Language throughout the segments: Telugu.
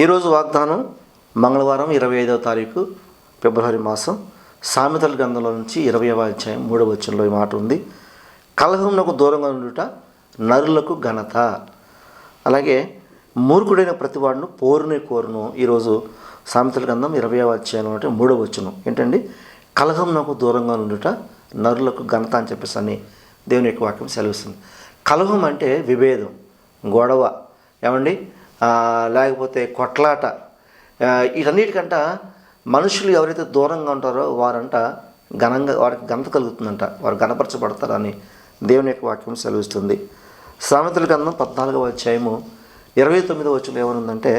ఈరోజు వాగ్దానం మంగళవారం ఇరవై ఐదవ తారీఖు ఫిబ్రవరి మాసం సామెతల గ్రంథంలో నుంచి ఇరవైవ అధ్యాయం మూడవ వచనంలో ఈ మాట ఉంది. కలహమునకు దూరంగా ఉండుట నరులకు ఘనత. అలాగే మూర్ఖుడైన ప్రతివాడును పోరునే కోరును. ఈరోజు సామెతల గ్రంథం ఇరవై అధ్యాయంలో అంటే మూడవ వచనం. ఏంటండి? కలహం నాకు దూరంగా ఉండుట నరులకు ఘనత అని చెప్పేసి అని దేవుని యొక్క వాక్యం సెలవిస్తుంది. కలహం అంటే విభేదం గొడవ. ఏమండి? లేకపోతే కొట్లాట వీటన్నిటికంట మనుషులు ఎవరైతే దూరంగా ఉంటారో వారంట ఘనంగా వారికి ఘనత కలుగుతుందంట. వారు ఘనపరచబడతారని దేవుని యొక్క వాక్యం సెలవిస్తుంది. సామెతల గ్రంథం పద్నాలుగవ అధ్యాయము ఇరవై తొమ్మిదో వచ్చిన ఏమనుందంటే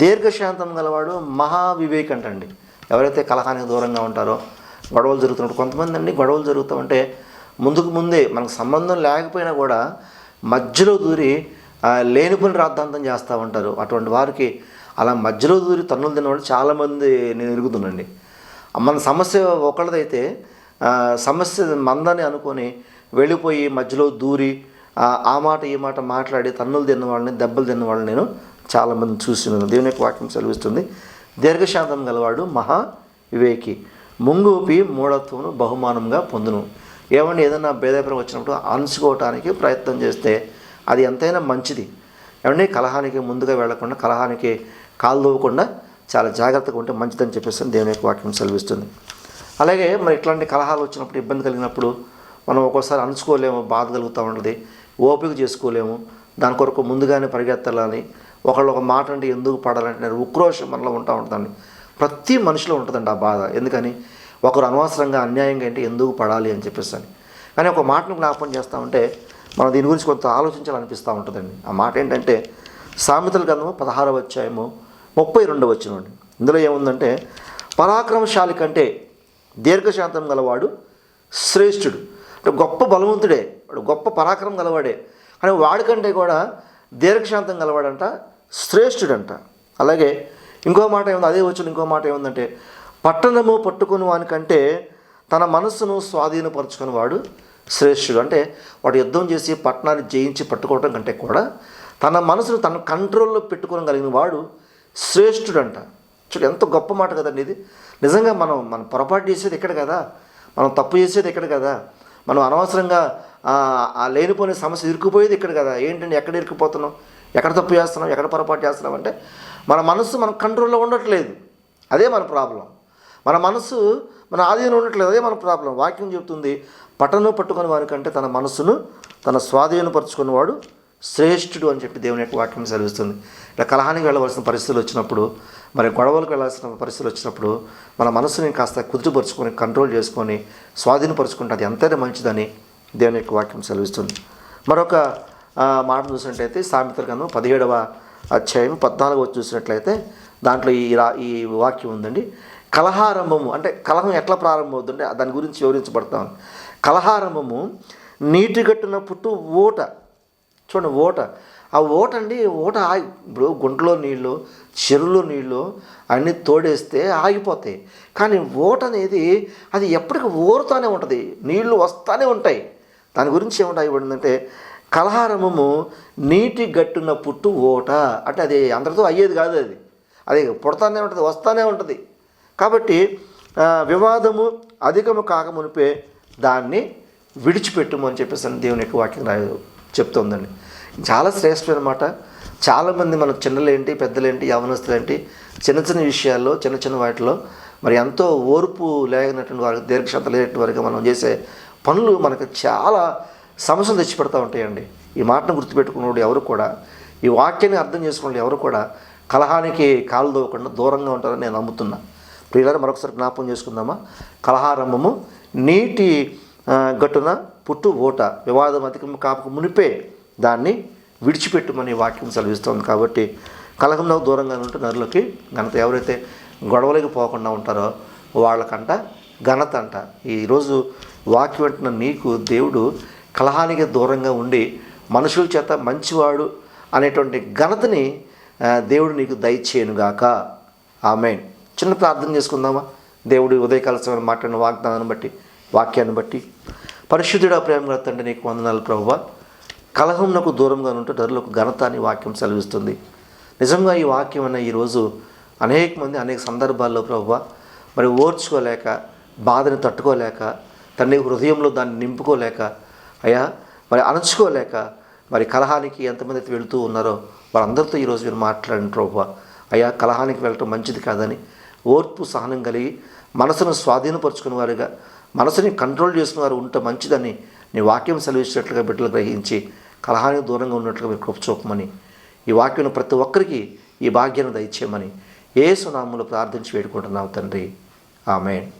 దీర్ఘశాంతం గలవాడు మహావివేక్ అంటండి. ఎవరైతే కలహానికి దూరంగా ఉంటారో గొడవలు జరుగుతున్నప్పుడు కొంతమంది అండి గొడవలు జరుగుతామంటే ముందుకు ముందే మనకు సంబంధం లేకపోయినా కూడా మధ్యలో దూరి లేనిపోని రాద్ధాంతం చేస్తూ ఉంటారు. అటువంటి వారికి అలా మధ్యలో దూరి తన్నులు తినవాళ్ళు చాలామంది నేను ఎరుగుతున్నాండి మన సమస్య ఒకళ్ళదైతే సమస్య మందని అనుకొని వెళ్ళిపోయి మధ్యలో దూరి ఆ, మాట ఈ మాట మాట్లాడి తన్నులు తిన్న వాళ్ళని దెబ్బలు తిన్న వాళ్ళని నేను చాలామంది చూస్తున్నాను. దేవుని యొక్క వాక్యం చదివిస్తుంది దీర్ఘశాంతం గలవాడు మహా వివేకి. ముంగూపి మూఢత్వమును బహుమానంగా పొందును. ఏమండి? ఏదైనా భేదాభిప్రాయం వచ్చినప్పుడు అణుచుకోవటానికి ప్రయత్నం చేస్తే అది ఎంతైనా మంచిది. ఏమండి? కలహానికి ముందుగా వెళ్ళకుండా కలహానికి కాలుదోవకుండా చాలా జాగ్రత్తగా ఉంటే మంచిదని చెప్పేసి దేవుని యొక్క వాక్యం సెలవిస్తుంది. అలాగే మరి ఇట్లాంటి కలహాలు వచ్చినప్పుడు ఇబ్బంది కలిగినప్పుడు మనం ఒక్కోసారి అణుచుకోలేము బాధ కలుగుతూ ఉంటుంది. ఓపిక చేసుకోలేము. దాని కొరకు ముందుగానే పరిగెత్తాలని ఒకళ్ళు ఒక మాట అంటే ఎందుకు పడాలంటే ఉక్రోషం మనలో ఉంటా ఉంటుందండి. ప్రతి మనిషిలో ఉంటుందండి ఆ బాధ. ఎందుకని? ఒకరు అనవసరంగా అన్యాయంగా అంటే ఎందుకు పడాలి అని చెప్పేసి కానీ ఒక మాటను జ్ఞాపకం చేస్తూ ఉంటే మనం దీని గురించి కొంత ఆలోచించాలనిపిస్తూ ఉంటుందండి. ఆ మాట ఏంటంటే సామెతల గ్రంథము పదహారవ అధ్యాయము ముప్పై రెండవ వచ్చినండి ఇందులో ఏముందంటే పరాక్రమశాలి కంటే దీర్ఘశాంతం గలవాడు శ్రేష్ఠుడు. అంటే గొప్ప బలవంతుడే వాడు గొప్ప పరాక్రమం గలవాడే. కానీ వాడికంటే కూడా దీర్ఘశాంతం గలవాడంట శ్రేష్ఠుడంట. అలాగే ఇంకో మాట ఏముంది అదే వచ్చిన ఇంకో మాట ఏముందంటే పట్టణము పట్టుకుని వానికంటే తన మనస్సును స్వాధీనపరుచుకుని వాడు శ్రేష్ఠుడు. అంటే వాడు యుద్ధం చేసి పట్టణాన్ని జయించి పట్టుకోవడం కంటే కూడా తన మనసును తన కంట్రోల్లో పెట్టుకోగలిగిన వాడు శ్రేష్ఠుడంట. చూడు ఎంత గొప్ప మాట కదండి ఇది. నిజంగా మనం మనం పొరపాటు చేసేది ఇక్కడ కదా? మనం తప్పు చేసేది ఇక్కడ కదా? మనం అనవసరంగా ఆ, లేనిపోయిన సమస్య ఇరుక్కుపోయేది ఇక్కడ కదా? ఏంటండి ఎక్కడ ఇరుక్కుపోతున్నాం? ఎక్కడ తప్పు చేస్తున్నాం? ఎక్కడ పొరపాటు చేస్తున్నాం? అంటే మన మనసు మన కంట్రోల్లో ఉండట్లేదు. అదే మన ప్రాబ్లం. మన మనసు మన ఆధీనం ఉండట్లేదు అదే మన ప్రాబ్లం. వాక్యం చెబుతుంది పట్టణం పట్టుకుని వారికంటే తన మనసును తన స్వాధీనపరుచుకున్నవాడు శ్రేష్ఠుడు అని చెప్పి దేవుని యొక్క వాక్యం సెలవిస్తుంది. ఇలా కలహానికి వెళ్ళవలసిన పరిస్థితులు వచ్చినప్పుడు మరి గొడవలకు వెళ్ళాల్సిన పరిస్థితులు వచ్చినప్పుడు మన మనసుని కాస్త కుదురుపరుచుకొని కంట్రోల్ చేసుకొని స్వాధీనపరుచుకుంటే అది ఎంతైనా మంచిదని దేవుని యొక్క వాక్యం సెలవిస్తుంది. మరొక మాట చూసినట్లయితే సామెతల గ్రంథం పదిహేడవ అధ్యాయం పద్నాలుగవ చూసినట్లయితే దాంట్లో ఈ రా ఈ వాక్యం ఉందండి. కలహారంభము అంటే కలహం ఎట్లా ప్రారంభమవుతుందంటే దాని గురించి వివరించబడతాం. కలహారంభము నీటి గట్టున పుట్టు ఊట. చూడండి ఓట ఆ ఓట అండి ఓట ఆగి ఇప్పుడు గుంటలో నీళ్ళు చెరువులో నీళ్ళు అన్నీ తోడేస్తే ఆగిపోతాయి. కానీ ఓట అనేది అది ఎప్పటికీ ఊరుతూనే ఉంటుంది. నీళ్ళు వస్తూనే ఉంటాయి. దాని గురించి ఏమిటి ఇవ్వడిందంటే కలహారమము నీటి గట్టున పుట్టు ఓట అంటే అది అందరితో అయ్యేది కాదు అది. అది పుడతానే ఉంటుంది వస్తూనే ఉంటుంది. కాబట్టి వివాదము అధికము కాకమునిపే దాన్ని విడిచిపెట్టుము అని చెప్పేసి దేవుని యొక్క వాక్యం రాయ చెప్తుందండి. చాలా శ్రేష్టమైన మాట చాలామంది మన చిన్నలేంటి పెద్దలేంటి యవనస్తులేంటి చిన్న చిన్న విషయాల్లో చిన్న చిన్న వాటిలో మరి ఎంతో ఓర్పు లేనటువంటి వారికి దీర్ఘశాంత లేనటువంటి వారికి మనం చేసే పనులు మనకు చాలా సమస్యలు తెచ్చిపెడతా ఉంటాయండి. ఈ మాటను గుర్తుపెట్టుకున్నవాడు ఎవరు కూడా ఈ వాక్యాన్ని అర్థం చేసుకున్న ఎవరు కూడా కలహానికి కాలు దూరంగా ఉంటారని నేను నమ్ముతున్నా. ప్రియులను మరొకసారి జ్ఞాపకం చేసుకుందామా? కలహారంభము నీటి గట్టున పుట్టు ఓట వివాదం అధికం కాపక మునిపే దాన్ని విడిచిపెట్టుమని వాక్యం సెలవిస్తుంది. కాబట్టి కలహంలో దూరంగా ఉంటే నరులకి ఘనత. ఎవరైతే గొడవలకి పోకుండా ఉంటారో వాళ్ళకంట ఘనత అంట. ఈరోజు వాక్యం అంటున్న నీకు దేవుడు కలహానికి దూరంగా ఉండి మనుషుల చేత మంచివాడు అనేటువంటి ఘనతని దేవుడు నీకు దయచేయనుగాక. ఆమెన్. చిన్న ప్రార్థన చేసుకుందామా? దేవుడి ఉదయకాల సమయం మాట్లాడిన వాగ్దానాన్ని బట్టి వాక్యాన్ని బట్టి. పరిశుద్ధుడా ప్రేమ తండ్రి నీకు వందనాలు ప్రభువ. కలహంనకు దూరంగా ఉంటే నరులకు ఘనత అని వాక్యం సెలవిస్తుంది. నిజంగా ఈ వాక్యం అన్న ఈరోజు అనేక మంది అనేక సందర్భాల్లో ప్రభువ మరి ఓర్చుకోలేక బాధని తట్టుకోలేక తండ్రి హృదయంలో దాన్ని నింపుకోలేక అయ్యా మరి అణచుకోలేక మరి కలహానికి ఎంతమంది అయితే వెళుతూ ఉన్నారో వారందరితో ఈరోజు మీరు మాట్లాడండి ప్రభువ. అయ్యా కలహానికి వెళ్ళటం మంచిది కాదని ఓర్పు సహనం కలిగి మనసును స్వాధీనపరుచుకునేవారుగా మనసుని కంట్రోల్ చేసుకున్న వారు ఉంటే మంచిదని నీ వాక్యం సెలవిచ్చినట్లుగా బిడ్డలు గ్రహించి కలహానికి దూరంగా ఉన్నట్లుగా మీరు కృపచూపమని ఈ వాక్యం ప్రతి ఒక్కరికి ఈ భాగ్యాన్ని దయచేయమని ఏ సునామంలో ప్రార్థించి వేడుకుంటున్నావు తండ్రి. ఆమె